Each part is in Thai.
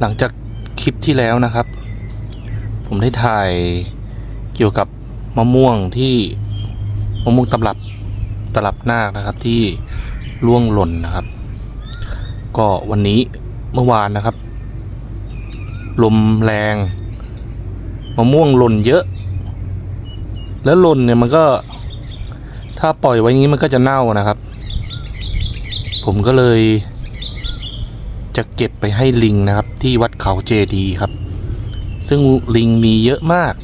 หลังจากคลิปที่แล้วนะครับ ผมได้ถ่ายเกี่ยวกับมะม่วงที่มะม่วงตำรับตลับนาคนะครับที่ร่วงหล่นนะครับ ก็วันนี้เมื่อวานนะครับ ลมแรงมะม่วงหล่นเยอะ แล้วหล่นเนี่ยมันก็ถ้าปล่อยไว้อย่างนี้มันก็จะเน่านะครับ ผมก็เลย จะเก็บไปให้ลิงนะครับ ที่วัดเขาเจดีครับ ซึ่งลิงมีเยอะมาก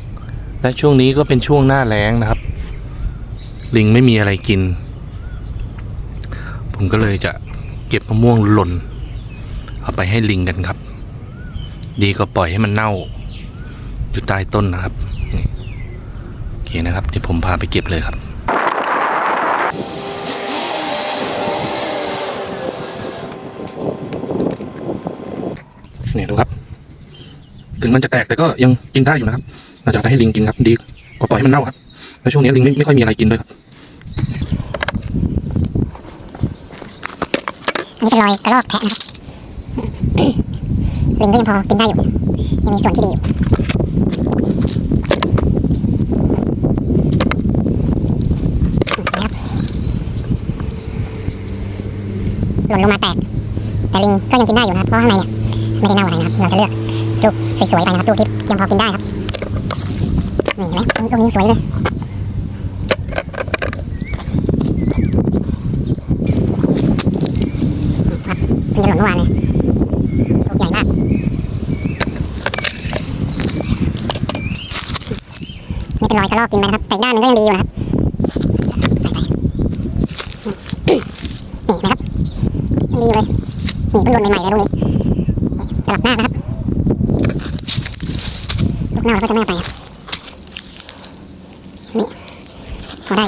และช่วงนี้ก็เป็นช่วงหน้าแล้งนะครับ ลิงไม่มีอะไรกิน ผมก็เลยจะเก็บมะม่วงหล่น เอาไปให้ลิงกันครับ ดีก็ปล่อยให้มันเน่า อยู่ใต้ต้นนะครับโอเคนะครับเดี๋ยวผมพาไปเก็บเลยครับ เนี่ยดูครับ ถึงมันจะแตกแต่ก็ยังกินได้อยู่นะครับเราจะเอาไปให้ลิงกินครับ ดีกว่าปล่อยให้มันเน่าครับแล้วช่วงนี้ลิงไม่ไม่ค่อยมีอะไรกินด้วยครับอันนี้เป็นรอยกระรอกแทะนะครับลิงก็ยังพอกินได้อยู่ยังมีส่วนที่ดีอยู่หล่นลงมาแตกแต่ลิงก็ยังกินได้อยู่นะครับเพราะข้างในเนี่ย ไม่ได้เน่าอะไรนะครับ เราจะเลือกลูกสวยๆไปนะครับลูกที่ยังพอกินได้ครับ นี่เห็นไหมลูกนี้สวยเลยครับเพิ่งจะหล่นเมื่อวานเลยลูกใหญ่มากนี่เป็นรอยกระรอกกินไปนะครับ แต่ด้านนึงก็ยังดีอยู่นะครับนี่นะครับยังดีอยู่เลยนี่เพิ่งหล่นใหม่ๆเลยลูกนี้ นี่ตลับหน้านะครับลูกเน่าเราก็จะไม่เอาไปครับนี่พอได้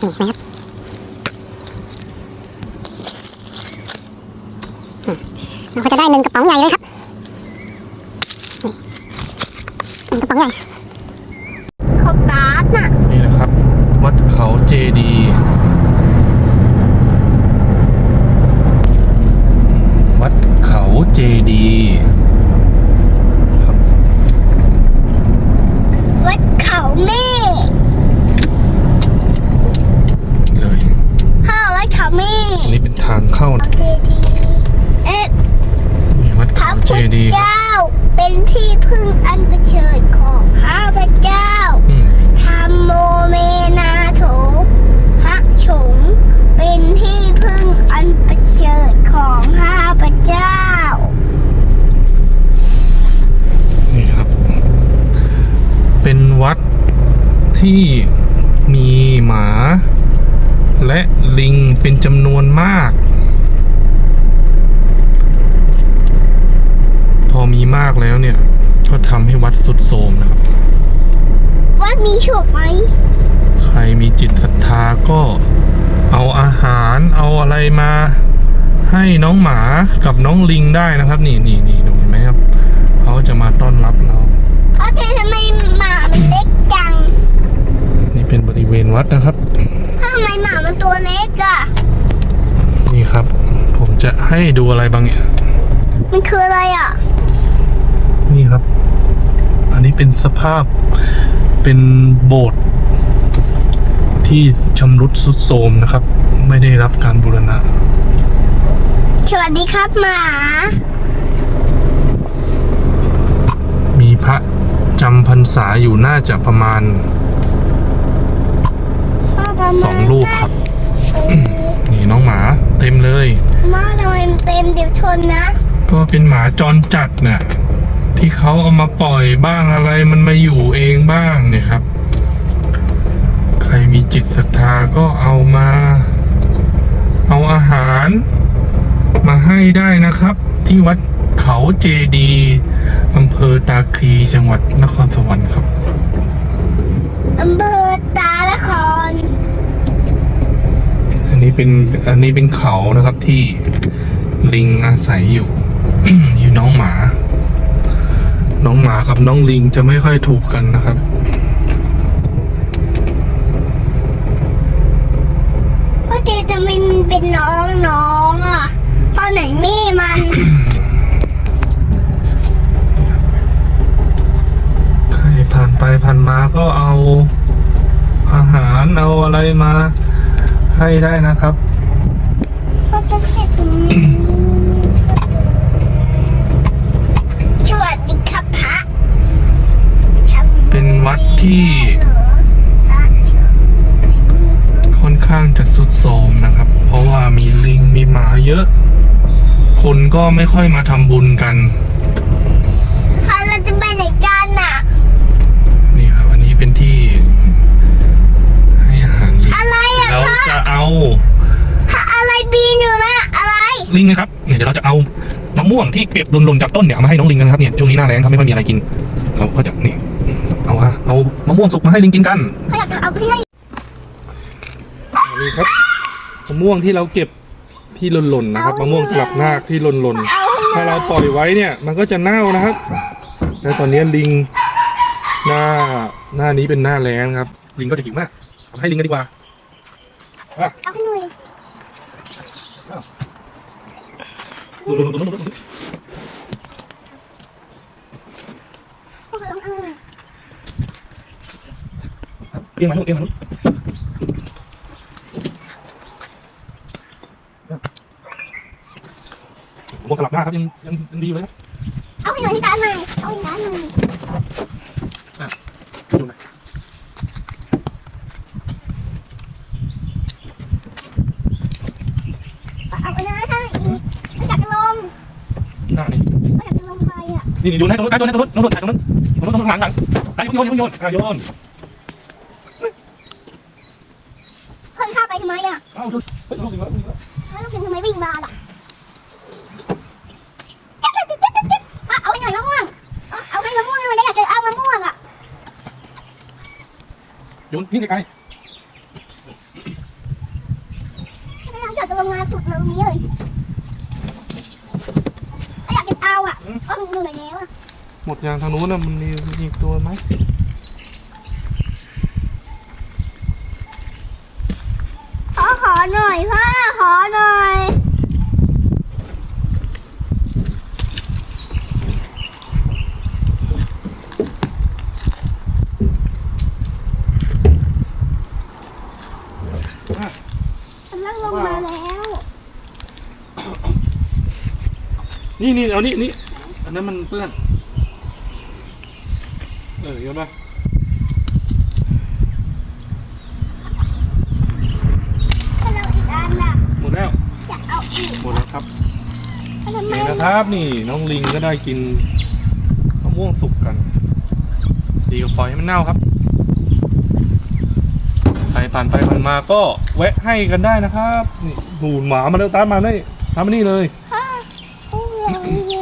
นี่นะครับเราก็จะได้หนึ่งกระป๋องใหญ่เลยครับหนึ่งกระป๋องใหญ่เขาตาดน่ะ นี่นะครับ วัดเขาเจดีย์วัดเขาเจดีย์ครับ วัดเขาเมฆ เลย พ่อวัดเขาเมฆ อันนี้เป็นทางเข้านะ เจดีเอ๊ะ นี่วัด พ เขา ระ เจ พุทธ ดีย์ครับเจ้าเป็นที่พึ่งอันประเสริฐของข้าพเจ้าอืมธรรมโมเมนาโถพระสงฆ์เป็นที่พึ่งอันประเสริฐของข้าพเจ้า นี่ครับ เป็นวัดที่มีหมา และลิงเป็นจำนวนมาก พอ มีมากแล้วเนี่ย ก็ทำให้วัดสุดโทรมนะครับ วัดมีโชคไหม ใครมีจิตศรัทธาก็เอาอาหารเอาอะไรมา ให้น้องหมากับน้องลิงได้นะครับ นี่นี่นี่ดูเห็นไหมครับเขาจะมาต้อนรับเราเพราะแต่ทำไมหมามันเล็กจัง นี่เป็นบริเวณวัดนะครับทำไมหมามันตัวเล็กอะนี่ครับ ผมจะให้ดูอะไรบางอย่างมันคืออะไรอะ นี่ครับ อันนี้เป็นสภาพเป็นโบสถ์ที่ชำรุดทรุดโทรมนะครับ ไม่ได้รับการบูรณะ สวัสดีครับหมา มีพระจำพรรษาอยู่น่าจะประมาณพ่อประมาณสองรูปครับเออนี่น้องหมาเต็มเลยมาทำไมมันเต็มเดี๋ยวชนนะ ก็เป็นหมาจรจัดน่ะ ที่เขาเอามาปล่อยบ้างอะไรมันมาอยู่เองบ้างเนี่ยครับ ใครมีจิตศรัทธาก็เอามา เอาอาหาร มาให้ได้นะครับ ที่วัดเขาเจดีย์อำเภอตาคลีจังหวัดนครสวรรค์ครับอำเภอตาละคร อันนี้เป็นอันนี้เป็นเขานะครับที่ลิงอาศัยอยู่ อยู่น้องหมา น้องหมากับน้องลิงจะไม่ค่อยถูกกันนะครับพ่อเจจะมินเป็นน้องน้องอะตอนไหนแม่มัน ใครผ่านไปผ่านมาก็เอาอาหารเอาอะไรมาให้ได้นะครับ วัดที่ ค่อนข้างจะสุดโทรมนะครับ เพราะว่ามีลิงมีหมาเยอะ คนก็ไม่ค่อยมาทำบุญกันพระเราจะไปไหนกันน่ะนี่ครับอันนี้เป็นที่ ให้อาหารลิงอะไรอะเราพระจะเอาพระอะไรบีนอยู่นะอะไรลิงนะครับเนี่ยเดี๋ยวเราจะเอามะม่วงที่เก็บหล่นๆจากต้นเนี่ยเอามาให้น้องลิงกันครับเนี่ยช่วงนี้หน้าแล้งครับไม่ค่อยมีอะไรกิน เราก็จะนี่ เอาอะเอามะม่วงสุกมาให้ลิงกินกันเขาอยากจะเอาพี่ให้นี่ครับมะม่วงที่เราเก็บที่หล่นๆนะครับมะม่วงกลับนาคที่หล่นๆเอาให้ถ้าเราปล่อยไว้เนี่ย มันก็จะเน่านะครับแต่ตอนนี้ลิงหน้าหน้านี้เป็นหน้าแล้งครับ ลิงก็จะหิวมากเอาให้ลิงกันดีกว่าเอาให้หน่อย ดูดูดูดูดูดู เอาให้เอาให้ เรียงมาลูกเรียงมาลูกมะม่วงกลับหน้าครับยังยังยังดีอยู่เลยครับเอาให้หน่อยที่การหน่อยเอาให้การหน่อยดูหน่อยเอาไปเลยให้อีกไม่อยากจะลงหน้านี่ไม่อยากจะลงไปอะนี่นี่ดูนะตรงนู้นตรงนู้นตรงนู้นตรงนู้นตรงนู้นตรงนู้นตรงนู้นหลังหลังไปโยนโยนโยนอะโยน เพิ่งข้าไปทำไม อะเอาดูเฮ้ยลูกอีกแล้วลูกอีกแล้วแล้วลูกเป็นทำไมวิ่งมาล่ะเอาให้หน่อยมะม่วงเอาให้มะม่วงหน่อยได้อยากจะเอามะม่วงอะ โยนนี่ไกล ไม่อยากจะลงมาสุดตรงนี้เลยไม่อยากจะเอาอะเอาหนูหน่อยแล้วอะ ๆหมดยางทางนู้นน่ะมันมีมีอีกตัวไหม ขอขอหน่อยพ่อขอหน่อยกำลังลงมาแล้ว นี่นี่เอานี่นี่อันนั้นมันเปื้อน เออโยนไปถ้าเราอีกอันน่ะหมดแล้ว อยากเอาอีกหมดแล้วครับทำไมนี่นะครับ นี่น้องลิงก็ได้กินมะม่วงสุกกัน ดีกว่าปล่อยให้มันเน่าครับ ใครผ่านไปผ่านมาก็แวะให้กันได้นะครับ นี่หูหมามาแล้วตามมาได้ตามมานี่เลยพ่อโอ้ย Tchau.